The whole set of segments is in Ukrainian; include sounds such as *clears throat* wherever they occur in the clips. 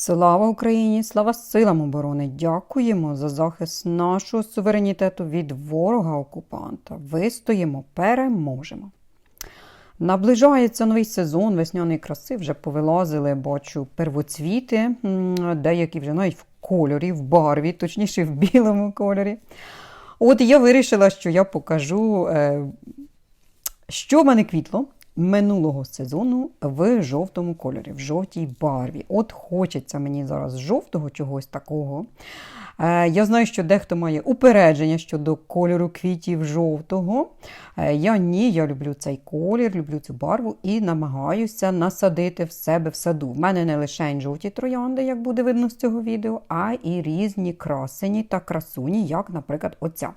Слава Україні! Слава силам оборони! Дякуємо за захист нашого суверенітету від ворога-окупанта. Вистоїмо, переможемо. Наближається новий сезон весняної краси. Вже повилазили, бачу, первоцвіти, деякі вже навіть в кольорі, в барві, точніше в білому кольорі. От я вирішила, що я покажу, е, що в мене квітло минулого сезону в жовтому кольорі, в жовтій барві. От хочеться мені зараз жовтого чогось такого. Е, Я знаю, що дехто має упередження щодо кольору квітів жовтого. Е, Я ні, я люблю цей колір, люблю цю барву і намагаюся насадити в себе в саду. В мене не лише жовті троянди, як буде видно з цього відео, а і різні красені та красуні, як, наприклад, оця.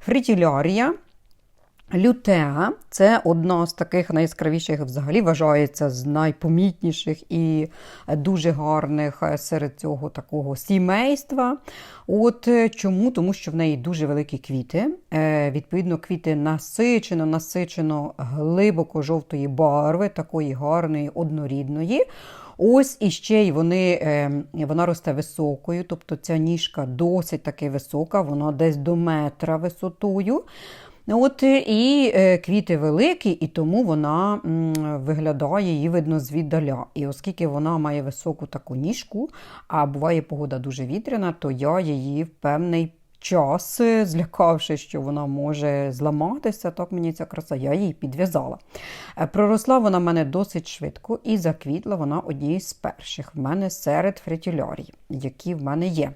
Фритілярія. Лютеа це одна з таких найяскравіших, взагалі вважається з найпомітніших і дуже гарних е, серед цього такого сімейства. От е, чому? Тому що в неї дуже великі квіти. Е, Відповідно, квіти насичено, насичено глибоко жовтої барви, такої гарної, однорідної. Ось і ще й вони, вона росте високою, тобто ця ніжка досить таки висока, вона десь до метра висотою. От е, і е, квіти великі, і тому вона виглядає її видно звіддаля. І оскільки вона має високу таку ніжку, а буває погода дуже вітряна, то я її в певний час, е, злякавши, що вона може зламатися, так мені ця краса, я її підв'язала. Проросла вона в мене досить швидко і заквітла вона однією з перших в мене серед фритюлярій, які в мене є.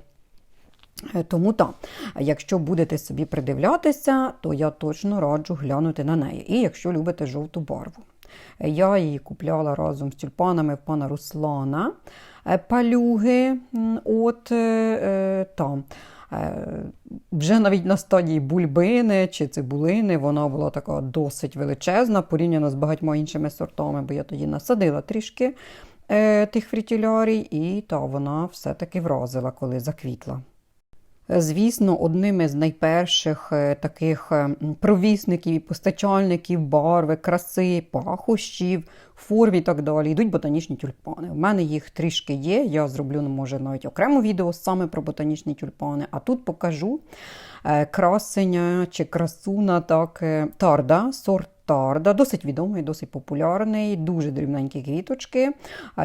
Е, Тому так, якщо будете собі придивлятися, то я точно раджу глянути на неї. І якщо любите жовту барву. Е, Я її купляла разом з тюльпанами в пана Руслана е, палюги. От там. Вже навіть на стадії бульбини чи цибулини вона була така досить величезна, порівняно з багатьма іншими сортами, бо я тоді насадила трішки тих фрітілярій, і та вона все-таки вразила, коли заквітла. Звісно, одним із найперших е, таких е, провісників і постачальників барви, краси, пахощів, форм і так далі йдуть ботанічні тюльпани. У мене їх трішки є. Я зроблю, може, навіть окремо відео саме про ботанічні тюльпани. А тут покажу е, красення чи красуна так, е, тарда, сорт Тарда, досить відомий, досить популярний, дуже дрібненькі квіточки.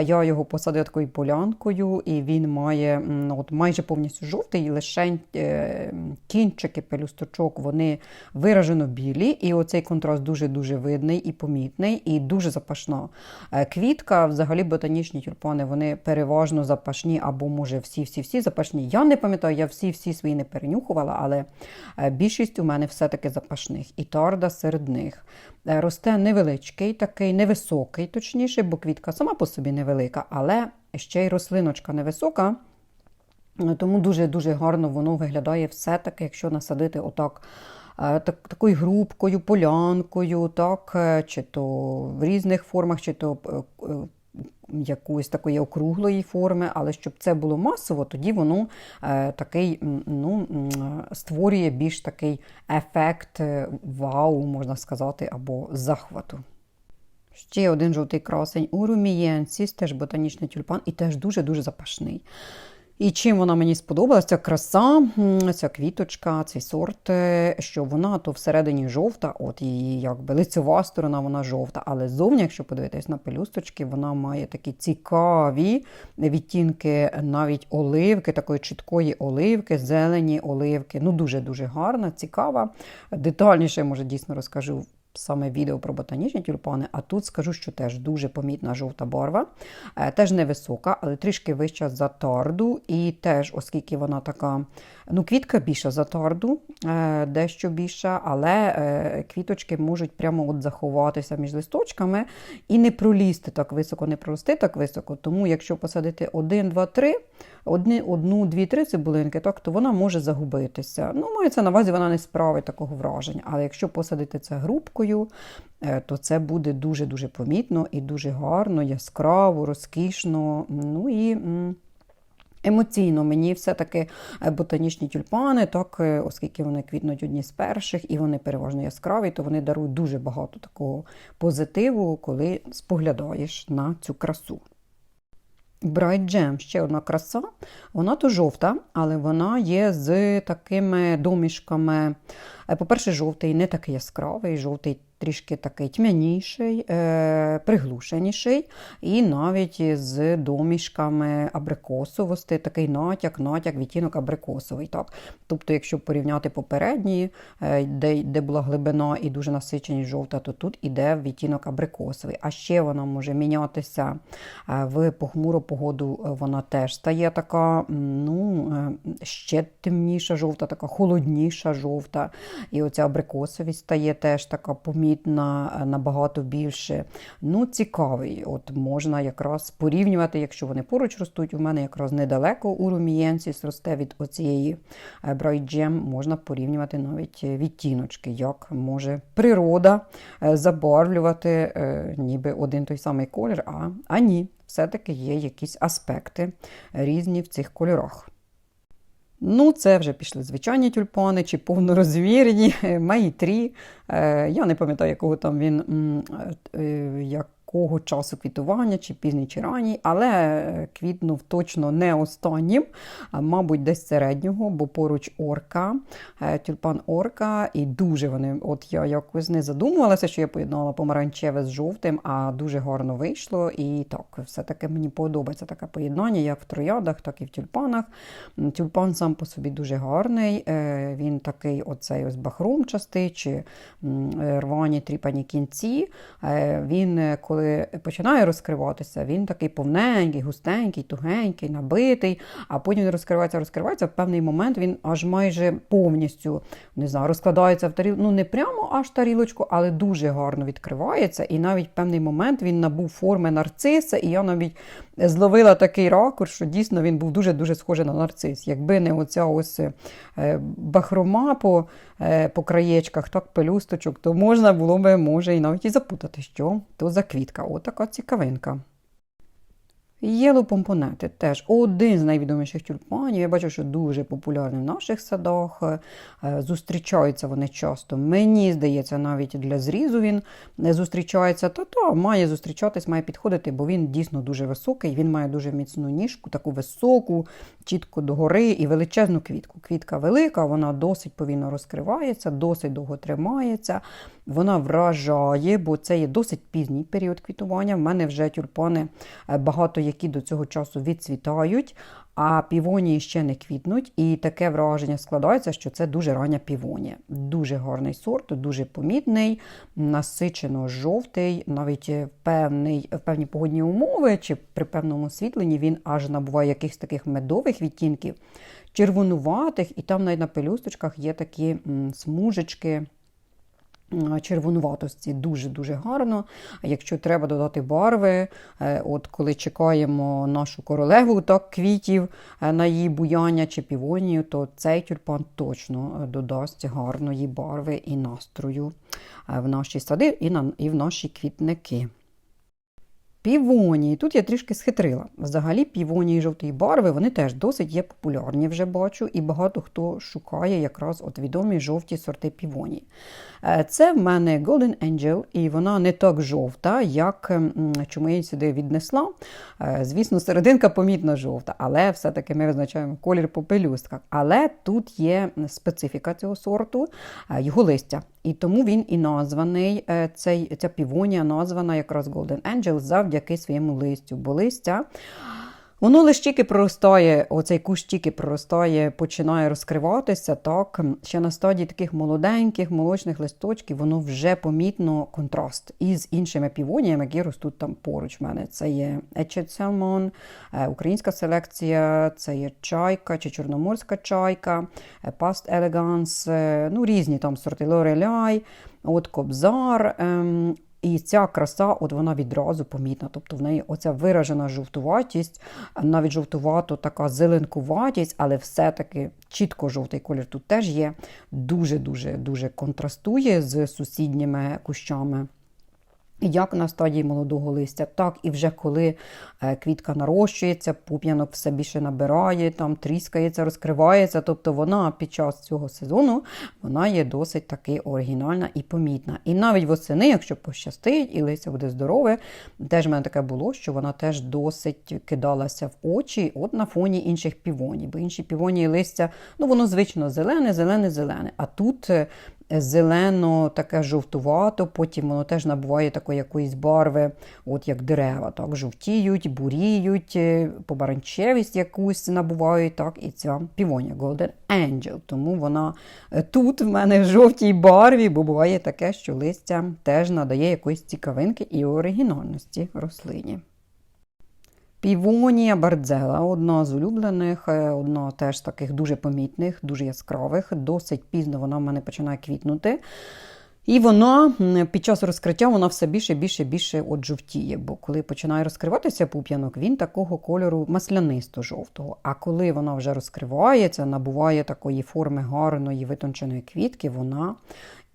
Я його посадила такою полянкою, і він має от майже повністю жовтий, лише е, кінчики пелюсточок вони виражено білі. І оцей контраст дуже-дуже видний і помітний, і дуже запашна. Е, Квітка, взагалі, ботанічні тюльпани, вони переважно запашні, або, може, всі-всі-всі запашні. Я не пам'ятаю, я всі-всі свої не перенюхувала, але е, більшість у мене все-таки запашних. І тарда серед них. Е, Росте невеличкий, такий невисокий, точніше, бо квітка сама по собі невелика, але ще й рослиночка невисока. Е, Тому дуже-дуже гарно воно виглядає все-таки, якщо насадити отак. е, Так, такою грубкою, полянкою, так, чи то в різних формах, чи то якоїсь такої округлої форми, але щоб це було масово, тоді воно е, такий ну, створює більш такий ефект е, вау, можна сказати, або захвату. Ще один жовтий красень у румієнсіс, теж ботанічний тюльпан, і теж дуже-дуже запашний. І чим вона мені сподобалася, ця краса, ця квіточка, цей сорт, що вона то всередині жовта, от її якби лицьова сторона, вона жовта, але ззовні, якщо подивитись на пелюсточки, вона має такі цікаві відтінки навіть оливки, такої чіткої оливки, зелені оливки. Ну, дуже-дуже гарна, цікава. Детальніше, може, дійсно розкажу саме відео про ботанічні тюльпани, а тут скажу, що теж дуже помітна жовта барва, Е, теж невисока, але трішки вища за тарду. І теж, оскільки вона така, ну, квітка більша за тарду, е, дещо більша, але е, квіточки можуть прямо от заховатися між листочками і не пролізти так високо, не прорости так високо. Тому, якщо посадити один, два, три, одні, одну, дві, три цибулинки, так, то вона може загубитися. Ну, мається на увазі, вона не справить такого враження. Але якщо посадити це грубкою, е, то це буде дуже-дуже помітно і дуже гарно, яскраво, розкішно. Ну і Емоційно мені все-таки е, ботанічні тюльпани, так, е, оскільки вони квітнуть одні з перших і вони переважно яскраві, то вони дарують дуже багато такого позитиву, коли споглядаєш на цю красу. Bright Gem, ще одна краса. Вона то жовта, але вона є з такими домішками. Е, По-перше, жовтий не такий яскравий, жовтий трішки такий тьмяніший, е, приглушеніший, і навіть з домішками абрикосовості, такий натяк, натяк, відтінок абрикосовий. Так? Тобто, якщо порівняти попередні, е, де, де була глибина і дуже насиченість жовта, то тут іде відтінок абрикосовий. А ще вона може мінятися е, в похмуру погоду, вона теж стає така, ну, ще темніша жовта, така холодніша жовта. І оця абрикосовість стає теж така помітна, е, набагато більше. Ну, цікавий. От можна якраз порівнювати, якщо вони поруч ростуть. У мене якраз недалеко у румієнсіс росте від оцієї е, Gem, можна порівнювати навіть відтіночки, як може природа е, забарвлювати е, ніби один той самий колір, а, а ні, все-таки є якісь аспекти різні в цих кольорах. Ну, це вже пішли звичайні тюльпани чи повнорозвірні, *laughs* майтрі. Е, Я не пам'ятаю, якого там він м, якого часу квітування, чи пізній, чи ранній, але квітнув точно не останнім, мабуть, десь середнього, бо поруч орка, е, тюльпан орка, і дуже вони. От я якось не задумувалася, що я поєднала помаранчеве з жовтим, а дуже гарно вийшло. І так, все-таки мені подобається таке поєднання, як в троядах, так і в тюльпанах. Тюльпан сам по собі дуже гарний. е, Він такий оцей ось бахромчастий, чи е, рвані тріпані кінці. Він, е, починає розкриватися, він такий повненький, густенький, тугенький, набитий, а потім він розкривається, розкривається. В певний момент він аж майже повністю не знаю, розкладається в тарілку. Ну, не прямо аж тарілочку, але дуже гарно відкривається. І навіть в певний момент він набув форми нарциса, і я навіть зловила такий ракурс, що дійсно він був дуже-дуже схожий на нарцис. Якби не оця ось е, бахрома по, е, по краєчках, так, пелюсточок, то можна було би, може, і навіть і запутати, що то за квітка. Отака цікавинка. Єло помпонети теж один з найвідоміших тюльпанів. Я бачу, що дуже популярний в наших садах. Е, Зустрічаються вони часто. Мені здається, навіть для зрізу він не зустрічається. Та та має зустрічатись, має підходити, бо він дійсно дуже високий. Він має дуже міцну ніжку, таку високу, чітко догори і величезну квітку. Квітка велика, вона досить повільно розкривається, досить довго тримається. Вона вражає, бо це є досить пізній період квітування. В мене вже тюльпани е, багато які до цього часу відцвітають, а півонії ще не квітнуть. І таке враження складається, що це дуже рання півонія. Дуже гарний сорт, дуже помітний, насичено жовтий, навіть в, певний, в певні погодні умови чи при певному освітленні він аж набуває якихось таких медових відтінків, червонуватих, і там навіть на пелюсточках є такі смужечки червонуватості дуже-дуже гарно. Якщо треба додати барви, е, от коли чекаємо нашу королеву так, квітів е, на її буяння чи півонію, то цей тюльпан точно е, додасть гарної барви і настрою в наші сади і в наші квітники. Півонії. Тут я трішки схитрила. Взагалі, півонії жовтої барви вони теж досить є популярні, вже бачу, і багато хто шукає якраз от відомі жовті сорти півонії. Е, Це в мене Golden Angel, і вона не так жовта, як чому я її сюди віднесла. Е, Звісно, серединка помітно жовта, але все-таки ми визначаємо колір по пелюстках. Але тут є специфіка цього сорту, е, його листя. І тому він і названий, е, цей, ця півонія названа якраз Golden Angel завдяки своєму листю. Бо листя Воно лише тільки проростає, оцей кущ тільки проростає, починає розкриватися. так, Ще на стадії таких молоденьких, молочних листочків, воно вже помітно контраст із іншими півоніями, які ростуть там поруч. В мене це є Echet Salmon, е, українська селекція, це є чайка чи чорноморська чайка, Elegance, е, ну різні там сорти Lorelei, от Кобзар. І ця краса, от вона відразу помітна. Тобто в неї оця виражена жовтуватість, навіть жовтувато така зеленкуватість, але все-таки чітко жовтий колір тут теж є. Дуже-дуже дуже контрастує з сусідніми кущами. Як на стадії молодого листя, так і вже коли е, квітка нарощується, пуп'янок все більше набирає, там тріскається, розкривається. Тобто вона під час цього сезону вона є досить таки оригінальна і помітна. І навіть восени, якщо пощастить, і листя буде здорове, теж в мене таке було, що вона теж досить кидалася в очі от на фоні інших півоній. Бо інші півонії листя, ну воно звично зелене, зелене, зелене. А тут е, зелено, таке жовтувато, потім воно теж набуває такої якоїсь барви, от як дерева. так, Жовтіють, буріють, е, побаранчевість якусь набувають, так, і ця півонія Golden Angel. Тому вона е, тут в мене в жовтій барві, бо буває таке, що листя теж надає якоїсь цікавинки і оригінальності рослині. Півонія Бардзела одна з улюблених, е, одна теж таких дуже помітних, дуже яскравих. Досить пізно вона в мене починає квітнути. І вона під час розкриття вона все більше більше більше от жовтіє. Бо коли починає розкриватися пуп'янок, він такого кольору маслянисто-жовтого. А коли вона вже розкривається, набуває такої форми гарної витонченої квітки, вона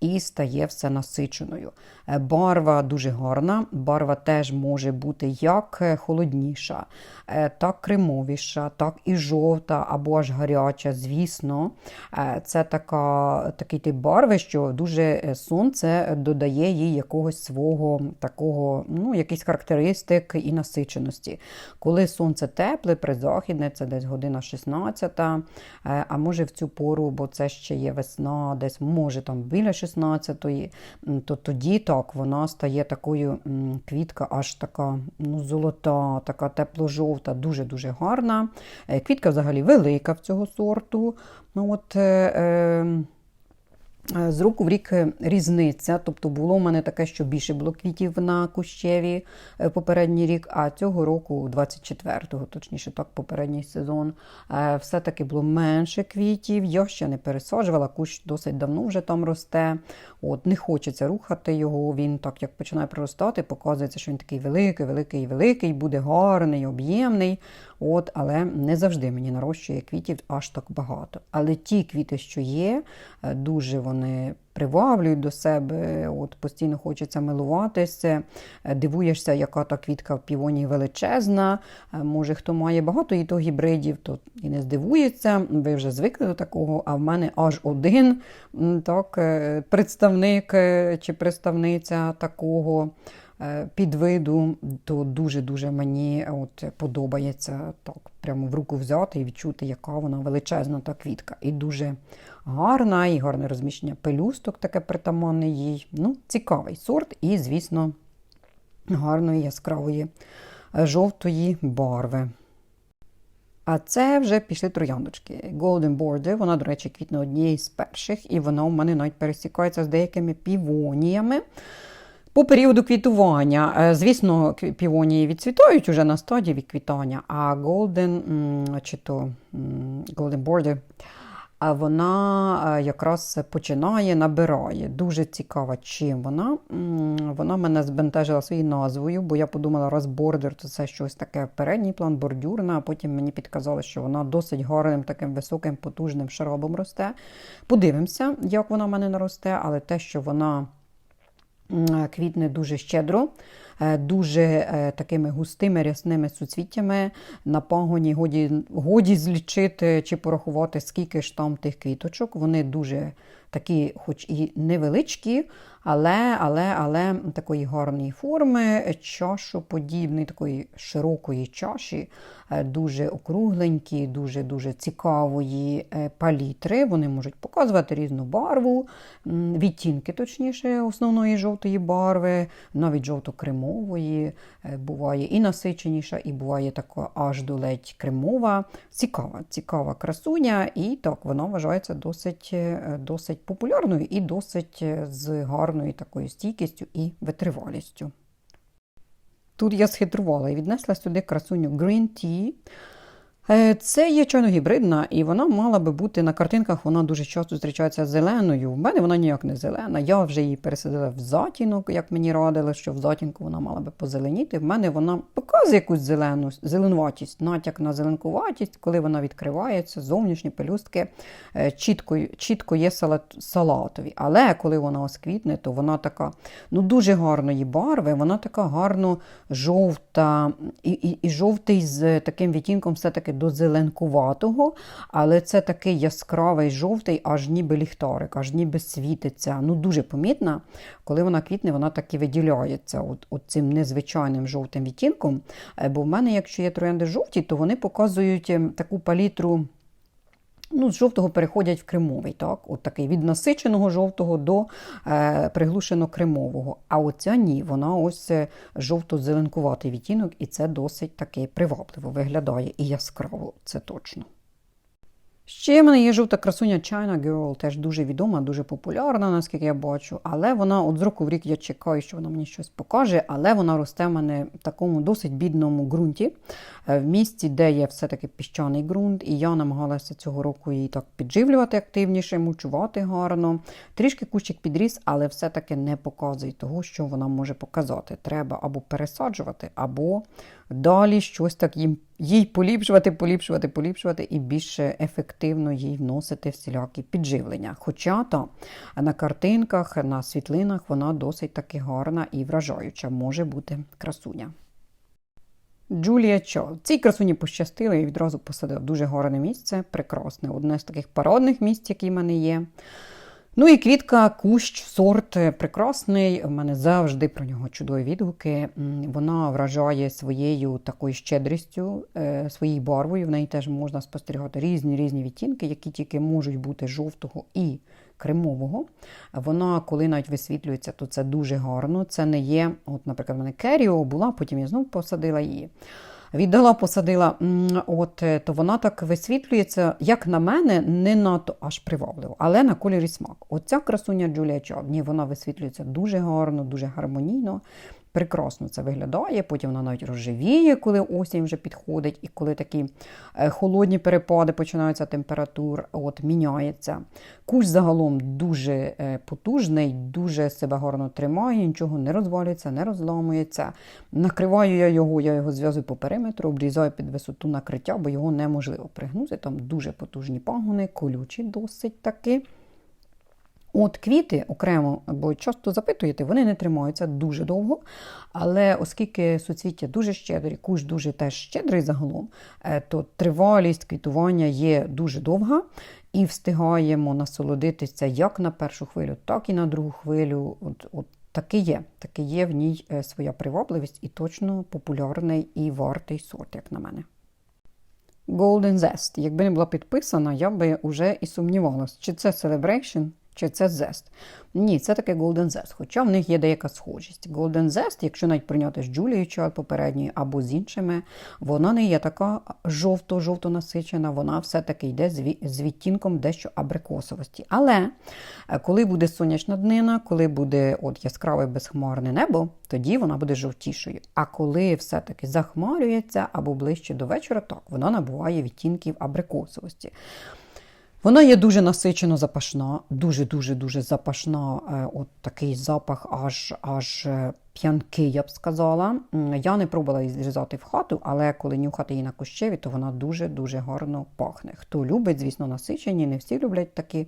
і стає все насиченою. Е, барва дуже гарна, барва теж може бути як е, холодніша, е, так кремовіша, так і жовта або аж гаряча. Звісно, це така, такий тип барви, що дуже сонце додає їй якогось свого такого, ну, якийсь характеристик і насиченості. Коли сонце тепле, призахідне, це десь година 16, а може в цю пору, бо це ще є весна, десь може там біля 16. 16-ї, то тоді так вона стає такою квітка, аж така ну, золота, така тепло-жовта, дуже-дуже гарна. Е, квітка взагалі велика в цього сорту. Ну, от, е, е, з року в рік е, різниця, тобто було в мене таке, що більше було квітів на кущеві е, попередній рік, а цього року, 24-го, точніше так, попередній сезон, все-таки було менше квітів. Я ще не пересаджувала, кущ досить давно вже там росте. От, Не хочеться рухати його. Він так як починає проростати, показується, що він такий великий, великий, великий, буде гарний, об'ємний. От, Але не завжди мені нарощує квітів аж так багато. Але ті квіти, що є, дуже вони приваблюють до себе, от постійно хочеться милуватися, дивуєшся, яка та квітка в півоні величезна. Може, хто має багато і то гібридів, то і не здивується, ви вже звикли до такого, а в мене аж один так, е, представник е, чи представниця такого. Е, підвиду, то дуже-дуже мені от подобається так прямо в руку взяти і відчути, яка вона величезна та квітка. І дуже гарна, і гарне розміщення пелюсток, таке притаманне їй. Ну, Цікавий сорт, і, звісно, гарної яскравої е, жовтої барви. А це вже пішли трояндочки. Golden Border, вона, до речі, квітне однієї з перших, і вона у мене навіть пересікається з деякими півоніями. По періоду квітування, е, звісно, півонії відцвітають уже на стадії відквітання, а Golden чи то Golden Border, вона е, якраз починає, набирає. Дуже цікава, чим вона. Вона мене збентежила своєю назвою, бо я подумала, раз бордер, то це щось таке передній план, бордюрна, а потім мені підказали, що вона досить гарним, таким високим, потужним шарабом росте. Подивимося, як вона в мене наросте, але те, що вона квітне дуже щедро, дуже е, такими густими рясними суцвіттями. На пагоні годі, годі злічити чи порахувати, скільки ж там тих квіточок. Вони дуже такі, хоч і невеличкі, але але, але такої гарної форми, чашоподібної, такої широкої чаші, е, дуже округленькі, дуже-дуже цікавої е, палітри. Вони можуть показувати різну барву, відтінки, точніше, основної жовтої барви, навіть жовто-кремової, е, буває і насиченіша, і буває така аж до ледь кремова. Цікава, цікава красуня, і так вона вважається досить, досить популярною і досить з гарною такою стійкістю і Е, Це є чайно-гібридна, і вона мала би бути на картинках. Вона дуже часто зустрічається зеленою. В мене вона ніяк не зелена. Я вже її пересадила в затінок, як мені радили, що в затінку вона мала би позеленіти. В мене вона показує якусь зелену зеленуватість, натяк на зеленкуватість, коли вона відкривається, зовнішні пелюстки е, чітко, чітко є салат, салатові. Але коли вона осквітне, то вона така ну дуже гарної барви, вона така гарно жовта і, і, і жовтий з таким відтінком все-таки до зеленкуватого, але це такий яскравий жовтий, аж ніби ліхтарик, аж ніби світиться. Ну Дуже помітна. Коли вона квітне, вона так і виділяється от, от цим незвичайним жовтим відтінком. Е, Бо в мене, якщо є троянди жовті, то вони показують ем, таку палітру. Ну, З жовтого переходять в кремовий, так? От такий від насиченого жовтого до е, приглушено-кремового. А оця ні, вона ось е, жовто-зеленкуватий відтінок, і це досить таки привабливо виглядає і яскраво, це точно. Ще в мене є жовта красуня China Girl, теж дуже відома, дуже популярна, наскільки я бачу. Але вона от з року в рік я чекаю, що вона мені щось покаже, але вона росте в мене в такому досить бідному ґрунті, е, в місті, де є все-таки піщаний ґрунт, і я намагалася цього року її так підживлювати активніше, мульчувати гарно. Трішки кущик підріс, але все-таки не показує того, що вона може показати. Треба або пересаджувати, або далі щось так їм їй поліпшувати, поліпшувати, поліпшувати і більше ефективно їй вносити всілякі підживлення. Хоча то на картинках, на світлинах вона досить таки гарна і вражаюча, може бути красуня. Джулія Чо. Цій красуні пощастило і відразу посадив дуже гарне місце, прекрасне, одне з таких парадних місць, які в мене є. Ну і квітка, кущ, сорт прекрасний. У мене завжди про нього чудові відгуки. Вона вражає своєю такою щедрістю, е, своєю барвою. В неї теж можна спостерігати різні різні відтінки, які тільки можуть бути жовтого і кремового. Вона, коли навіть висвітлюється, то це дуже гарно. Це не є, от, наприклад, в мене Керіо була, потім я знову посадила її. Віддала, посадила, от, е, то вона так висвітлюється, як на мене, не надто аж привабливо, але на кольорі смак. Оця красуня Джулія Чорні, вона висвітлюється дуже гарно, дуже гармонійно. Прекрасно це виглядає, потім вона навіть розживіє, коли осінь вже підходить, і коли такі е, холодні перепади починаються температур, от міняється. Кущ загалом дуже е, потужний, дуже себе гарно тримає, нічого не розвалюється, не розламується. Накриваю я його, я його зв'язую по периметру, обрізаю під висоту накриття, бо його неможливо пригнути. Там дуже потужні пагони, колючі досить таки. От квіти окремо, бо часто запитуєте, вони не тримаються дуже довго. Але оскільки суцвіття дуже щедрі, кущ дуже теж щедрий загалом, е, то тривалість квітування є дуже довга і встигаємо насолодитися як на першу хвилю, так і на другу хвилю. От, от Таки є, таки є в ній е, своя привабливість і точно популярний і вартий сорт, як на мене. Golden Zest. Якби не була підписана, я би вже і сумнівалася, чи це Celebration, чи це Zest. Ні, це таке Golden Zest, хоча в них є деяка схожість. Golden Zest, якщо навіть прийняти з Джулією Чат попередньою або з іншими, вона не є така жовто-жовто насичена, вона все-таки йде з відтінком дещо абрикосовості. Але е, коли буде сонячна днина, коли буде от яскраве безхмарне небо, тоді вона буде жовтішою. А коли все-таки захмарюється або ближче до вечора, так вона набуває відтінків абрикосовості. Вона є дуже насичено запашна, дуже-дуже дуже запашна. Е, от такий запах, аж аж е, п'янкий, я б сказала. Я не пробувала її зрізати в хату, але коли нюхати її на кущеві, то вона дуже-дуже гарно пахне. Хто любить, звісно, насичені, не всі люблять такі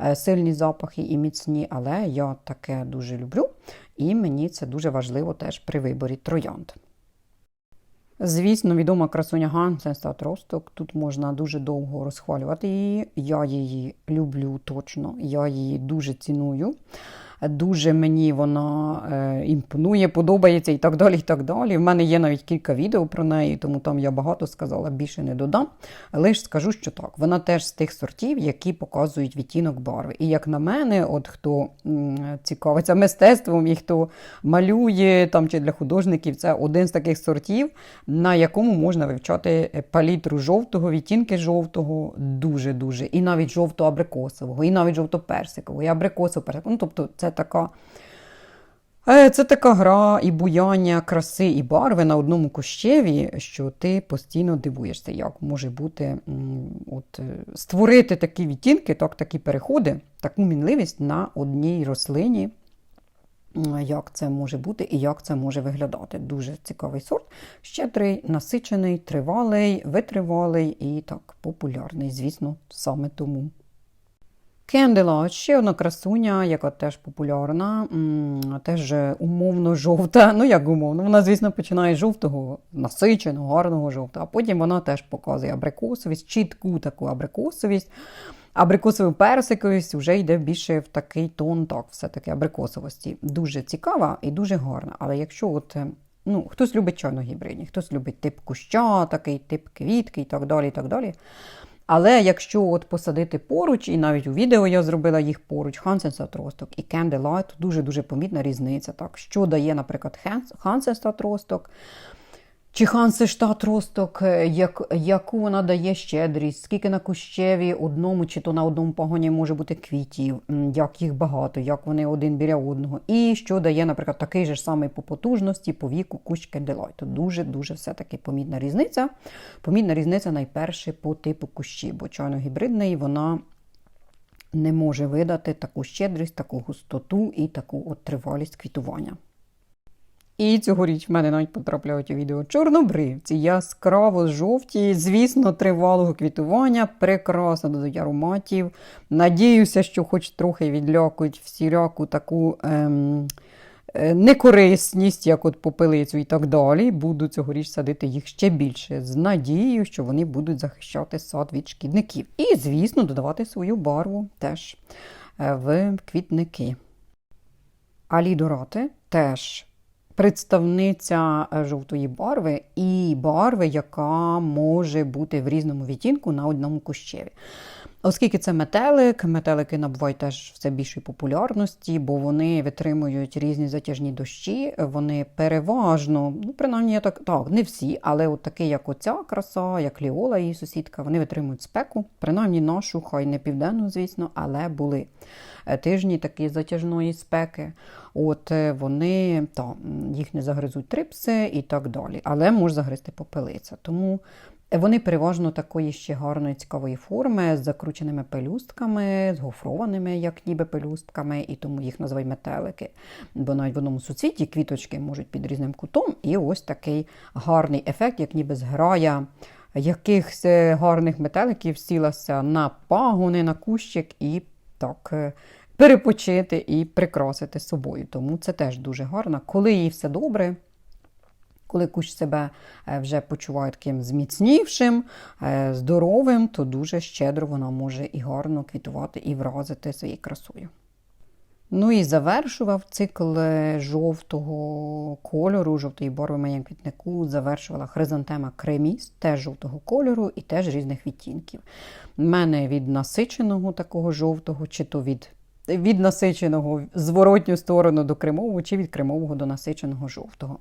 е, сильні запахи і міцні, але я таке дуже люблю, і мені це дуже важливо теж при виборі троянд. Звісно, відома красуня стат Росток. Тут можна дуже довго розхвалювати її. Я її люблю точно, я її дуже ціную. Дуже мені вона е, імпонує, подобається і так далі. і так далі. В мене є навіть кілька відео про неї, тому там я багато сказала, більше не додам. Лише скажу, що так, вона теж з тих сортів, які показують відтінок барви. І як на мене, от хто цікавиться мистецтвом і хто малює там чи для художників, це один з таких сортів, на якому можна вивчати палітру жовтого, відтінки жовтого, дуже-дуже. І навіть жовто-абрикосового, і навіть жовто-персикового, і абрикосово персикового Ну, тобто це така Е, Це така гра і буяння краси і барви на одному кущеві, що ти постійно дивуєшся, як може бути от, е, створити такі відтінки, так, такі переходи, таку мінливість на одній рослині. Як це може бути і як це може виглядати. Дуже цікавий сорт. Щедрий, насичений, тривалий, витривалий і так популярний, звісно, саме тому. Candlelight – ще одна красуня, яка теж популярна, теж умовно жовта. Ну, як умовно, вона, звісно, починає з жовтого, насиченого, гарного жовтого, а потім вона теж показує абрикосовість, чітку таку абрикосовість. Абрикосову персиковість вже йде більше в такий тон, так, все-таки абрикосовості. Дуже цікава і дуже гарна. Але якщо от. е, Ну, хтось любить чорногібридні, хтось любить тип куща, такий тип квітки і так далі. і так далі. Але якщо от посадити поруч, і навіть у відео я зробила їх поруч, Хансен отросток і то дуже-дуже помітна різниця. Так? Що дає, наприклад, Хансен отросток, чи Хансештат росток, е, як, яку вона дає щедрість, скільки на кущеві одному чи то на одному пагоні може бути квітів, як їх багато, як вони один біля одного. І що дає, наприклад, такий же ж самий по потужності, по віку кущ кенделайту. Дуже-дуже все-таки помітна різниця. Помітна різниця найперше по типу кущі, бо чайно-гібридний вона не може видати таку щедрість, таку густоту і таку от тривалість квітування. І цьогоріч в мене навіть потрапляють у відео чорнобривці, яскраво жовті, звісно, тривалого квітування, прекрасно додають ароматів. Надіюся, що хоч трохи відлякують всіляку таку ем, е, некорисність, як от попелицю і так далі. Буду цьогоріч садити їх ще більше, з надією, що вони будуть захищати сад від шкідників. І, звісно, додавати свою барву теж е, в квітники. Алідорати теж представниця е, жовтої барви і барви, яка може бути в різному відтінку на одному кущеві. Оскільки це метелик, метелики набувають теж все більшої популярності, бо вони витримують різні затяжні дощі. Вони переважно, ну принаймні я так, так, не всі, але от такі, як оця краса, як Ліола, її сусідка, вони витримують спеку, принаймні нашу, хай не південну, звісно, але були е, тижні такі затяжної спеки. От е, вони та, їх не загризуть трипси і так далі, але може загризти попелиця. Тому вони переважно такої ще гарної цікавої форми, з закрученими пелюстками, з гофрованими, як ніби пелюстками, і тому їх називають метелики. Бо навіть в одному суцвіті квіточки можуть під різним кутом, і ось такий гарний ефект, як ніби зграя якихось е, гарних метеликів сілася на пагони, на кущик і так е, перепочити і прикрасити собою. Тому це теж дуже гарно. Коли їй все добре. Коли кущ себе е, вже почуває таким зміцнівшим, е, здоровим, то дуже щедро вона може і гарно квітувати, і вразити своєю красою. Ну і завершував цикл е, жовтого кольору, жовтої барви в моєму квітнику, завершувала хризантема креміс, теж жовтого кольору і теж різних відтінків. У мене від насиченого такого жовтого, чи то від від насиченого зворотню сторону до кремового, чи від кремового до насиченого жовтого.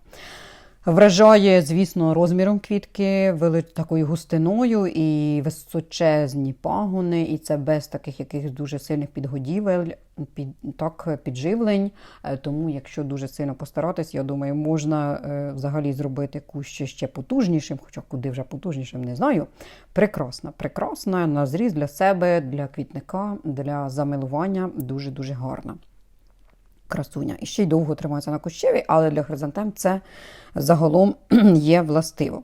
Вражає, звісно, розміром квітки, вели такою густиною і височезні пагони, і це без таких якихось дуже сильних підгодівель, під, так, підживлень. Е, Тому, якщо дуже сильно постаратись, я думаю, можна е, взагалі зробити кущ ще потужнішим, хоча куди вже потужнішим, не знаю. Прекрасна, прекрасна на зріз для себе, для квітника, для замилування дуже-дуже гарна красуня. І ще й довго тримається на кущеві, але для хризантем це загалом *clears throat* є властиво.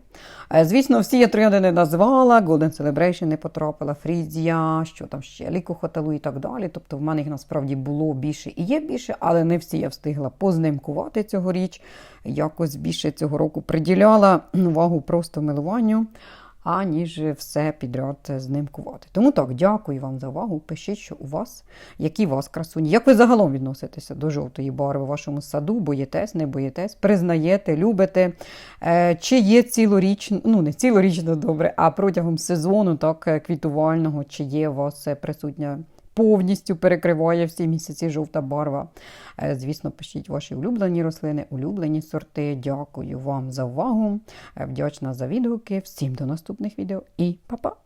Е, Звісно, всі я троянди не назвала, Golden Celebration не потрапила, Фрізія, що там ще, Лікохотелу і так далі. Тобто в мене їх насправді було більше і є більше, але не всі я встигла познимкувати цьогоріч. Якось більше цього року приділяла *clears throat* увагу просто милуванню аніж все підряд з ним кувати. Тому так, дякую вам за увагу. Пишіть, що у вас, які у вас красуні. Як ви загалом відноситеся до жовтої барви в вашому саду? Боїтесь, не боїтесь, признаєте, любите. Е, Чи є цілорічно, ну не цілорічно добре, а протягом сезону, так, квітувального, чи є у вас присутня повністю перекриває всі місяці жовта барва. Е, Звісно, пишіть ваші улюблені рослини, улюблені сорти. Дякую вам за увагу. Е, Вдячна за відгуки. Всім до наступних відео і па-па!